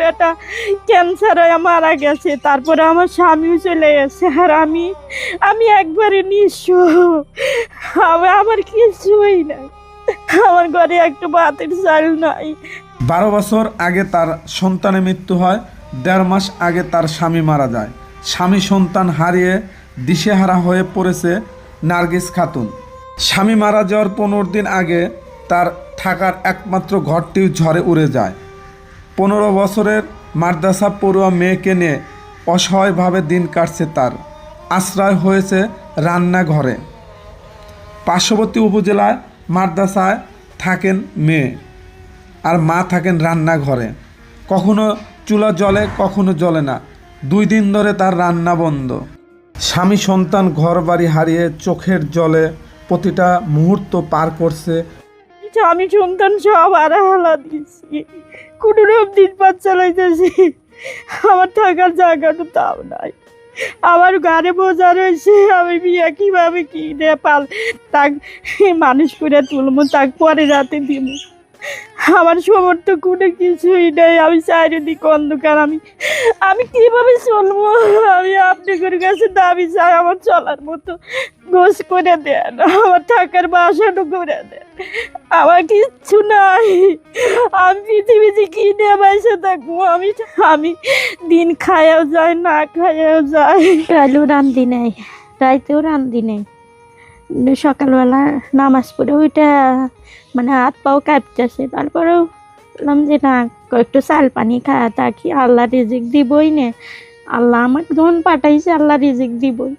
বেটা ক্যান্সার হয়ে মারা গেছে, তারপরে আমার স্বামীও চলে গেছে আর আমি আমি একবারে নিঃস্ব। আমি- আমার কিছুই নাই। আমার ঘরে একটু ভাতের চাল নাই। বারো বছর আগে তার সন্তানের মৃত্যু হয়, দেড় মাস আগে তার স্বামী মারা যায়। স্বামী সন্তান হারিয়ে দিশেহারা হয়ে পড়েছে নার্গিস খাতুন। স্বামী মারা যাওয়ার পনেরো দিন আগে তার থাকার একমাত্র ঘরটিও ঝড়ে উড়ে যায়। পনেরো বছরের মাদ্রাসা পড়ুয়া মেয়েকে নিয়ে অসহায়ভাবে দিন কাটছে তার। আশ্রয় হয়েছে রান্নাঘরে। পার্শ্ববর্তী উপজেলায় মাদ্রাসায় থাকেন মেয়ে আর মা থাকেন রান্নাঘরে। কখনো চুলা জলে কখনো জ্বলে না। দুই দিন ধরে তার রান্না বন্ধ। স্বামী সন্তান ঘর বাড়ি হারিয়ে চোখের জলে প্রতিটা মুহূর্ত পার করছে। আমি সন্তান সব আর কোনো রকম দিন পাত চালাইতেছি। আমার থাকার জায়গাটা তাও নাই। আমার ঘরে বোঝা রয়েছে, আমি বিয়া কীভাবে কি পাল তাক মানুষ করে তুলবো, তাক পরে রাতে দিব আমার সমর্থ কোনো কিছুই নেই। আমি চারিদিকে অন্ধকার, আমি আমি কীভাবে চলবো? আমি আপনাদের কাছে দাবি চাই, আমার চলার মতো গোস করে দেন, আমার থাকার বাসাটা করে দেন। আমার কিচ্ছু নাই। আমি পৃথিবীতে কি নিয়ে বসে থাকব? আমি আমি দিন খায়াও যায় না খায়াও যায় কালও রান্ধি নাই, রাইতেও রান্ধি নাই। সকালবেলা নামাজ পড়ে ওইটা মানে হাত পাও কাঁপতেছে। তারপরেও বললাম যে, না, একটু চাল পানি খাওয়া থাকি আল্লাহ রিজিক দিবই নে? আল্লাহ আমাকে যখন পাঠাইছে, আল্লাহ রিজিক দিবই।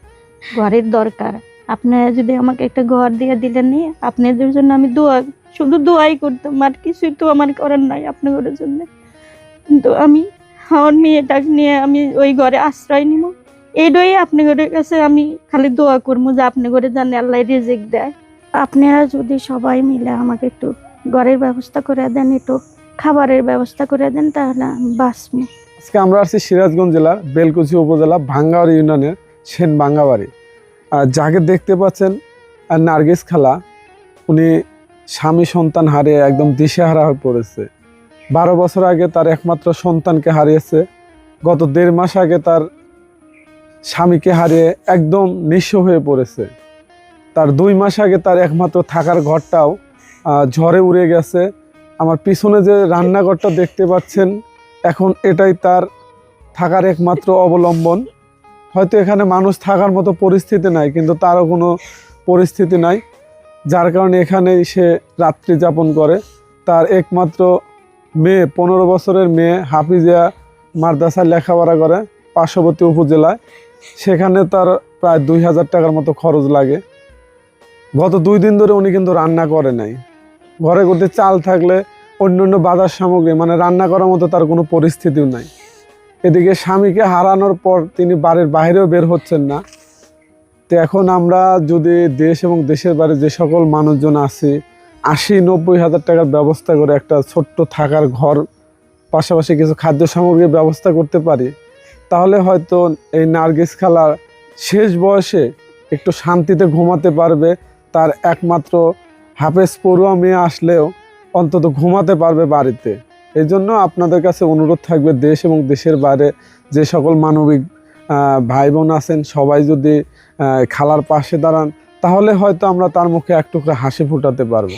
ঘরের দরকার। আপনারা যদি আমাকে একটা ঘর দিয়ে দিলেন নি আপনাদের জন্য আমি দোয়া, শুধু দোয়াই করতাম, আর কিছুই তো আমার করার নাই আপনাদের জন্য। কিন্তু আমি, আমার মেয়েটাকে নিয়ে আমি ওই ঘরে আশ্রয় নিব এইটাই আপনাদের কাছে আমি খালি দোয়া করব যে আপনি করে জানে আল্লাহ রিজিক দেয়। আপনারা যদি সবাই মিলে আমাকে একটু ঘরের ব্যবস্থা করে দেন, একটু খাবারের ব্যবস্থা করে দেন, তাহলে বাঁচবো। আজকে আমরা আসছি সিরাজগঞ্জ জেলার বেলকুচি উপজেলা ভাঙ্গাবাড়ি ইউনিয়নের সেন ভাঙ্গাবাড়ি যাকে দেখতে পাচ্ছেন নার্গিস খালা, উনি স্বামী সন্তান হারিয়ে একদম দিশেহারা হয়ে পড়েছে। বারো বছর আগে তার একমাত্র সন্তানকে হারিয়েছে। গত দেড় মাস আগে তার স্বামীকে হারিয়ে একদম নিঃস্ব হয়ে পড়েছে। তার দুই মাস আগে তার একমাত্র থাকার ঘরটাও ঝড়ে উড়ে গেছে। আমার পিছনে যে রান্নাঘরটা দেখতে পাচ্ছেন, এখন এটাই তার থাকার একমাত্র অবলম্বন। হয়তো এখানে মানুষ থাকার মতো পরিস্থিতি নাই, কিন্তু তারও কোনো পরিস্থিতি নাই, যার কারণে এখানেই সে রাত্রি যাপন করে। তার একমাত্র মেয়ে, পনেরো বছরের মেয়ে হাফিজিয়া মাদ্রাসায় লেখাপড়া করে পার্শ্ববর্তী উপজেলায়। সেখানে তার প্রায় দুই হাজার টাকার মতো খরচ লাগে। গত দুই দিন ধরে উনি কিন্তু রান্না করে নাই। ঘরে করতে চাল থাকলে অন্য অন্য বাজার সামগ্রী মানে রান্না করার মতো তার কোনো পরিস্থিতিও নাই। এদিকে স্বামীকে হারানোর পর তিনি বাড়ির বাইরেও বের হচ্ছেন না। তো এখন আমরা যদি দেশ এবং দেশের বাইরে যে সকল মানুষজন আছি, আশি নব্বই হাজার টাকার ব্যবস্থা করে একটা ছোট্ট থাকার ঘর, পাশাপাশি কিছু খাদ্য সামগ্রীর ব্যবস্থা করতে পারি তাহলে হয়তো এই নার্গিস খালার শেষ বয়সে একটু শান্তিতে ঘুমাতে পারবে, তার একমাত্র হাফেজ পড়ুয়া মেয়ে আসলেও অন্তত ঘুমাতে পারবে বাড়িতে। এই জন্য আপনাদের কাছে অনুরোধ থাকবে দেশ এবং দেশের বাইরে যে সকল মানবিক ভাই বোন আছেন, সবাই যদি খালার পাশে দাঁড়ান, তাহলে হয়তো আমরা তার মুখে একটু করে হাসি ফুটাতে পারব।